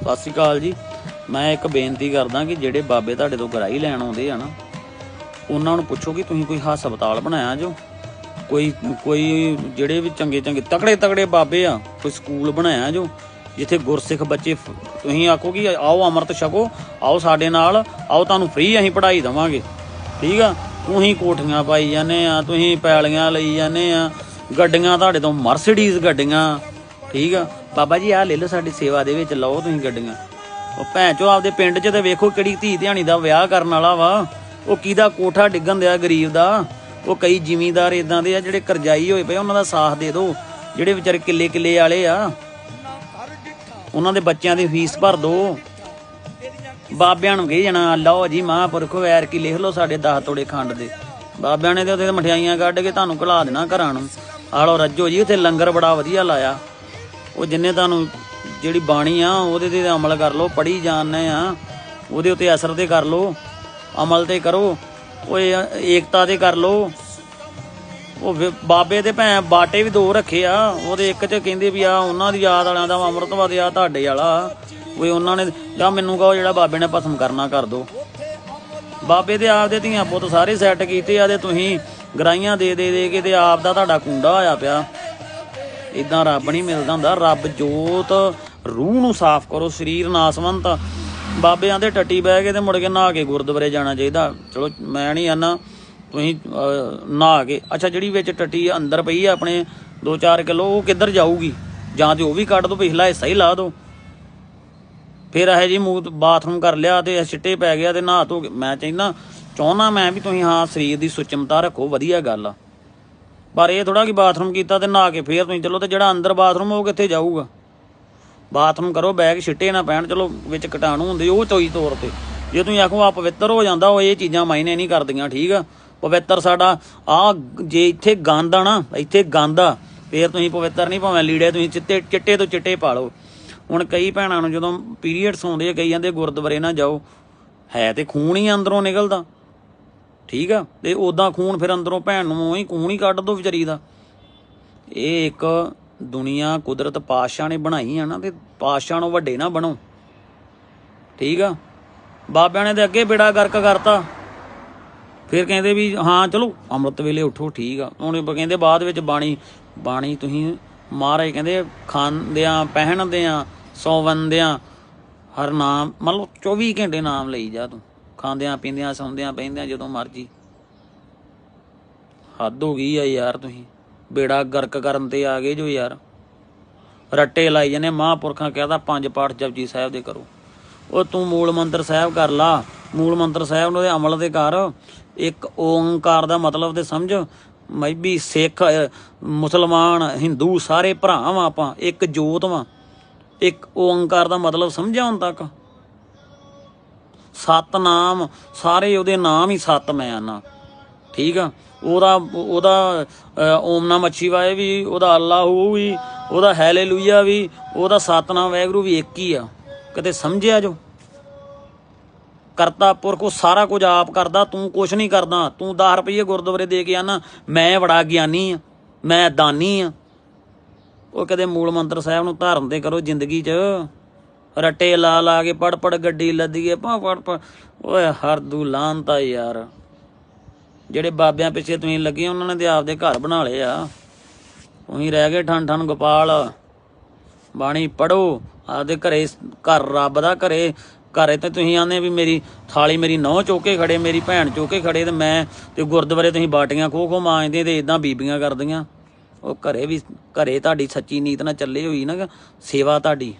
ਸਤਿ ਸ਼੍ਰੀ ਅਕਾਲ ਜੀ। ਮੈਂ ਇੱਕ ਬੇਨਤੀ ਕਰਦਾ ਕਿ ਜਿਹੜੇ ਬਾਬੇ ਤੁਹਾਡੇ ਤੋਂ ਗਰਾਈ ਲੈਣ ਆਉਂਦੇ ਆ ਨਾ, ਉਹਨਾਂ ਨੂੰ ਪੁੱਛੋ ਕਿ ਤੁਸੀਂ ਕੋਈ ਹਸਪਤਾਲ ਬਣਾਇਆ ਜੋ। ਕੋਈ ਕੋਈ ਜਿਹੜੇ ਵੀ ਚੰਗੇ ਚੰਗੇ, ਤਕੜੇ ਤਕੜੇ ਬਾਬੇ ਆ, ਕੋਈ ਸਕੂਲ ਬਣਾਇਆ ਜੋ, ਜਿੱਥੇ ਗੁਰਸਿੱਖ ਬੱਚੇ ਤੁਸੀਂ ਆਖੋ ਕਿ ਆਓ ਅੰਮ੍ਰਿਤ ਛਕੋ, ਆਓ ਸਾਡੇ ਨਾਲ, ਆਓ ਤੁਹਾਨੂੰ ਫ੍ਰੀ ਅਸੀਂ ਪੜ੍ਹਾਈ ਦੇਵਾਂਗੇ। ਠੀਕ ਆ? ਤੁਸੀਂ ਕੋਠੀਆਂ ਪਾਈ ਜਾਂਦੇ ਆ, ਤੁਸੀਂ ਪੈਲੀਆਂ ਲਈ ਜਾਂਦੇ ਆ, ਗੱਡੀਆਂ ਤੁਹਾਡੇ ਤੋਂ ਮਰਸੀਡੀਜ਼ ਗੱਡੀਆਂ। ਠੀਕ ਆ? ਬਾਬਾ ਜੀ, ਆਹ ਲੈ ਲਓ ਸਾਡੀ ਸੇਵਾ ਦੇ ਵਿੱਚ, ਲਓ ਤੁਸੀਂ ਗੱਡੀਆਂ। ਉਹ ਭੈਣ ਚੋ ਆਪਦੇ ਪਿੰਡ 'ਚ ਤੇ ਵੇਖੋ ਕਿਹੜੀ ਧੀ ਧਿਆਣੀ ਦਾ ਵਿਆਹ ਕਰਨ ਵਾਲਾ ਵਾ। ਉਹ ਕਿਹਦਾ ਕੋਠਾ ਡਿੱਗਣ ਦਿਆ ਗਰੀਬ ਦਾ। ਉਹ ਕਈ ਜ਼ਿਮੀਂਦਾਰ ਇਦਾਂ ਦੇ ਆ ਜਿਹੜੇ ਕਰਜ਼ਾਈ ਹੋਏ ਪਏ ਉਹਨਾਂ ਦਾ ਸਾਥ ਦੇ ਦਿਓ। ਜਿਹੜੇ ਵਿਚਾਰੇ ਕਿੱਲੇ ਕਿੱਲੇ ਵਾਲੇ ਆ, ਉਹਨਾਂ ਦੇ ਬੱਚਿਆਂ ਦੀ ਫੀਸ ਭਰ ਦਿਓ। ਬਾਬਿਆਂ ਨੂੰ ਕਹੀ ਜਾਣਾ, ਲਓ ਜੀ ਮਹਾਂਪੁਰਖ ਵੈਰ ਕੀ ਲਿਖ ਲਓ ਸਾਡੇ 10 ਤੋੜੇ ਖੰਡ ਦੇ। ਬਾਬਿਆਂ ਨੇ ਤੇ ਉਹਦੇ ਮਠਿਆਈਆਂ ਕੱਢ ਕੇ ਤੁਹਾਨੂੰ ਘਲਾ ਦੇਣਾ ਘਰਾਂ ਨੂੰ। ਆਲੋ ਰੱਜੋ ਜੀ, ਉੱਥੇ ਲੰਗਰ ਬੜਾ ਵਧੀਆ ਲਾਇਆ। ਉਹ ਜਿੰਨੇ ਤੁਹਾਨੂੰ ਜਿਹੜੀ ਬਾਣੀ ਆ ਉਹਦੇ ਤੇ ਅਮਲ ਕਰ ਲਓ ਪੜੀ ਜਾਣਨੇ ਆ। ਉਹਦੇ ਉੱਤੇ ਅਸਰ ਤੇ ਕਰ ਲਓ ਅਮਲ ਤੇ ਕਰੋ। ਓਏ ਏਕਤਾ ਤੇ ਕਰ ਲਓ। ਉਹ ਫਿਰ ਬਾਬੇ ਦੇ ਭੈਣ ਬਾਟੇ ਵੀ ਦੋ ਰੱਖੇ ਆ। ਉਹਦੇ ਇੱਕ ਚ ਕਹਿੰਦੇ ਵੀ ਆ ਉਹਨਾਂ ਦੀ ਯਾਦ ਵਾਲਿਆਂ ਦਾ ਵਾ, ਅੰਮ੍ਰਿਤਵਾਦ ਆ ਤੁਹਾਡੇ ਵਾਲਾ। ਓਏ ਉਹਨਾਂ ਨੇ ਜਾਂ ਮੈਨੂੰ ਕਹੋ ਜਿਹੜਾ ਬਾਬੇ ਨੇ ਭਸਮ ਕਰਨਾ ਕਰ ਦੋ। ਬਾਬੇ ਦੇ ਆਪਦੇ ਧੀਆਂ ਪੁੱਤ ਸਾਰੇ ਸੈੱਟ ਕੀਤੇ ਆ ਤੇ ਤੁਸੀਂ ਗਰਾਈਆਂ ਦੇ ਦੇ ਦੇ ਕੇ ਤੇ ਆਪ ਦਾ ਤੁਹਾਡਾ ਕੁੰਡਾ ਹੋਇਆ ਪਿਆ। ਇਦਾਂ ਰੱਬ ਨਹੀਂ ਮਿਲਦਾ ਹੁੰਦਾ। ਰੱਬ ਜੋਤ, ਰੂਹ ਨੂੰ ਸਾਫ਼ ਕਰੋ, ਸਰੀਰ ਨਾਸਵੰਤ। ਬਾਬਿਆਂ ਦੇ ਟੱਟੀ ਬਹਿ ਕੇ ਤੇ ਮੁੜ ਕੇ ਨਹਾ ਕੇ ਗੁਰਦੁਆਰੇ ਜਾਣਾ ਚਾਹੀਦਾ। ਚਲੋ, ਮੈਂ ਨਹੀਂ ਆਨਾ, ਤੁਸੀਂ ਨਹਾ ਕੇ। ਅੱਛਾ, ਜਿਹੜੀ ਵਿੱਚ ਟੱਟੀ ਅੰਦਰ ਪਈ ਆ ਆਪਣੇ 2-4 ਕਿਲੋ, ਉਹ ਕਿੱਧਰ ਜਾਊਗੀ? ਜਾਂ ਤੇ ਉਹ ਵੀ ਕੱਢ ਦੋ, ਪਿਛਲਾ ਹਿੱਸਾ ਹੀ ਲਾ ਦੋ। ਫਿਰ ਇਹ ਜੀ ਮੂਤ ਬਾਥਰੂਮ ਕਰ ਲਿਆ ਤੇ ਛਿੱਟੇ ਪੈ ਗਿਆ ਤੇ ਨਹਾ ਧੋ ਮੈਂ ਚਾਹੁੰਦਾ ਚਾਹੁੰਦਾ ਮੈਂ ਵੀ ਤੁਸੀਂ ਹਾਂ, ਸਰੀਰ ਦੀ ਸੁਚਮਤਾ ਰੱਖੋ, ਵਧੀਆ ਗੱਲ ਆ। ਪਰ ਇਹ ਥੋੜਾ ਕਿ ਬਾਥਰੂਮ ਕੀਤਾ ਤੇ ਨਹਾ ਕੇ ਫੇਰ ਤੁਸੀਂ ਚਲੋ ਤੇ ਜਿਹੜਾ ਅੰਦਰ ਬਾਥਰੂਮ ਉਹ ਕਿੱਥੇ ਜਾਊਗਾ? ਬਾਥਰੂਮ ਕਰੋ, ਬੈਗ ਛਿੱਟੇ ਨਾ ਪੈਣ, ਚਲੋ ਵਿੱਚ ਕਟਾਣੂ ਹੁੰਦੇ, ਉਹ ਚੋਈ ਤੌਰ ਤੇ। ਜੇ ਤੁਸੀਂ ਆਖੋ ਆ ਪਵਿੱਤਰ ਹੋ ਜਾਂਦਾ, ਉਹ ਇਹ ਚੀਜ਼ਾਂ ਮਾਇਨੇ ਨਹੀਂ ਕਰਦੀਆਂ, ਠੀਕ ਆ? ਪਵਿੱਤਰ ਸਾਡਾ ਆ ਜੇ ਇੱਥੇ ਗੰਦ ਆ ਨਾ, ਇੱਥੇ ਗੰਦ ਆ, ਫੇਰ ਤੁਸੀਂ ਪਵਿੱਤਰ ਨਹੀਂ ਭਾਵੇਂ ਲੀੜੇ ਤੁਸੀਂ ਚਿੱਟੇ ਚਿੱਟੇ ਤੋਂ ਚਿੱਟੇ ਪਾ ਲਓ। ਹੁਣ ਕਈ ਭੈਣਾਂ ਨੂੰ ਜਦੋਂ ਪੀਰੀਅਡਸ ਆਉਂਦੇ ਆ ਕਈ ਜਾਂਦੇ ਗੁਰਦੁਆਰੇ ਨਾ ਜਾਓ, ਹੈ ਤੇ ਖੂਨ ਹੀ ਅੰਦਰੋਂ ਨਿਕਲਦਾ। ਠੀਕ ਆ? ਤੇ ਉਦਾਂ ਖੂਨ ਫਿਰ ਅੰਦਰੋਂ ਭੈਣ ਨੂੰ ਹੀ ਖੂਨ ਹੀ ਕੱਢ ਦੋ ਵਿਚਾਰੀ ਦਾ। ਇਹ ਇੱਕ ਦੁਨੀਆ ਕੁਦਰਤ ਪਾਤਸ਼ਾਹ ਨੇ ਬਣਾਈ ਆ ਨਾ, ਤੇ ਪਾਤਸ਼ਾਹ ਨੂੰ ਵੱਡੇ ਨਾ ਬਣੋ। ਠੀਕ ਆ? ਬਾਬਿਆਂ ਨੇ ਤੇ ਅੱਗੇ ਬੇੜਾ ਗਰਕ ਕਰਤਾ। ਫਿਰ ਕਹਿੰਦੇ ਵੀ, ਹਾਂ, ਚਲੋ, ਅੰਮ੍ਰਿਤ ਵੇਲੇ ਉਠੋ, ਠੀਕ ਆ। ਹੁਣ ਕਹਿੰਦੇ ਬਾਅਦ ਵਿੱਚ ਬਾਣੀ ਬਾਣੀ ਤੁਸੀਂ ਮਹਾਰਾਜ ਕਹਿੰਦੇ, ਖਾਂਦਿਆਂ, ਪਹਿਨਦਿਆਂ, ਸੌਵੰਦਿਆਂ, ਹਰ ਨਾਮ ਮੰਨ 24 ਘੰਟੇ ਨਾਮ ਲਈ ਜਾ ਤੂੰ। ਖਾਂਦਿਆਂ ਪੀਂਦਿਆਂ ਸੌਂਦਿਆਂ ਪੈਂਦਿਆਂ ਜਦੋਂ ਮਰਜ਼ੀ। ਹੱਦ ਹੋ ਗਈ ਆ ਯਾਰ ਤੁਸੀਂ। ਬੇੜਾ ਗਰਕ ਕਰਨ ਤੇ ਆ ਗਏ ਜੋ ਯਾਰ। ਰੱਟੇ ਲਾਈ ਜਾਂਦੇ ਮਹਾਂਪੁਰਖਾਂ ਕਹਿੰਦਾ ਪੰਜ ਪਾਠ ਜਪਜੀ ਸਾਹਿਬ ਦੇ ਕਰੋ। ਉਹ ਤੂੰ ਮੂਲ ਮੰਤਰ ਸਾਹਿਬ ਕਰ ਲਾ। ਮੂਲ ਮੰਤਰ ਸਾਹਿਬ ਨੂੰ ਦੇ ਅਮਲ ਦੇ ਕਰ। ਇੱਕ ਓੰਕਾਰ ਦਾ ਮਤਲਬ ਤੇ ਸਮਝ। ਮੈਂ ਵੀ ਸਿੱਖ ਮੁਸਲਮਾਨ, ਹਿੰਦੂ ਸਾਰੇ ਭਰਾ ਵਾਂ ਆਪਾਂ। ਇੱਕ ਜੋਤ ਵਾਂ। ਇੱਕ ਓੰਕਾਰ ਦਾ ਮਤਲਬ ਸਮਝਿਆ ਹੁਣ ਤੱਕ? ਸਤਨਾਮ ਸਾਰੇ ਉਹਦੇ ਨਾਮ ਹੀ ਸਤ ਮੈਂ ਆਨਾ ਠੀਕ ਆ? ਉਹਦਾ ਉਹਦਾ ਅਹ, ਓਮ ਨਾਮ ਅੱਛੀ ਵਾਏ ਵੀ ਉਹਦਾ ਅੱਲਾਹੂ ਵੀ ਉਹਦਾ ਹੈਲੇਲੂਇਆ ਵੀ ਉਹਦਾ ਸਤਨਾਮ ਵੈਗਰੂ ਵੀ ਇੱਕ ਹੀ ਆ। ਕਦੇ ਸਮਝਿਆ ਜੋ? ਕਰਤਾ ਪੁਰਖ ਉਹ ਸਾਰਾ ਕੁਝ ਆਪ ਕਰਦਾ ਤੂੰ ਕੁਝ ਨਹੀਂ ਕਰਦਾ। ਤੂੰ 10 ਰੁਪਏ ਗੁਰਦੁਆਰੇ ਦੇ ਕੇ ਆਨਾ ਮੈਂ ਬੜਾ ਗਿਆਨੀ ਆ ਮੈਂ ਦਾਨੀ ਆ। ਉਹ ਕਦੇ ਮੂਲ ਮੰਤਰ ਸਾਹਿਬ ਨੂੰ ਧਾਰਨ ਤੇ ਕਰੋ ਜ਼ਿੰਦਗੀ 'ਚ। ਰੱਟੇ ਲਾ ਲਾ ਕੇ ਪੜ ਪੜ ਗੱਡੀ ਲੱਦੀਏ ਪਾ ਪੜ ਪੜ। ਓਏ ਹਰਦੂ ਲਾਂਤਾ ਯਾਰ। ਜਿਹੜੇ ਬਾਬਿਆਂ ਪਿੱਛੇ ਤੁਸੀਂ ਲੱਗੇ ਉਹਨਾਂ ਨੇ ਤੇ ਆਪਦੇ ਘਰ ਬਣਾ ਲਏ ਆ। ਉਹੀ ਰਹਿ ਗਏ ਠਣ ਠਣ ਗੋਪਾਲ। ਬਾਣੀ ਪੜੋ ਆਪਦੇ ਘਰੇ ਘਰ ਰੱਬ ਦਾ ਘਰੇ। ਘਰੇ ਤੇ ਤੁਸੀਂ ਆਂਦੇ ਵੀ ਮੇਰੀ ਥਾਲੀ ਮੇਰੀ ਨਹੁੰ ਚੋਕੇ ਖੜੇ, ਮੇਰੀ ਭੈਣ ਚੋਕੇ ਖੜੇ ਤੇ ਮੈਂ ਤੇ ਗੁਰਦੁਆਰੇ ਤੁਸੀਂ ਬਾਟੀਆਂ ਖੋ ਖੋ ਮਾਂਜਦੇ ਤੇ ਇਦਾਂ ਬੀਬੀਆਂ ਕਰਦੀਆਂ। ਉਹ ਘਰੇ ਵੀ, ਘਰੇ ਤੁਹਾਡੀ ਸੱਚੀ ਨੀਤ ਨਾਲ ਚੱਲੇ ਹੋਈ ਨਾ ਸੇਵਾ ਤੁਹਾਡੀ।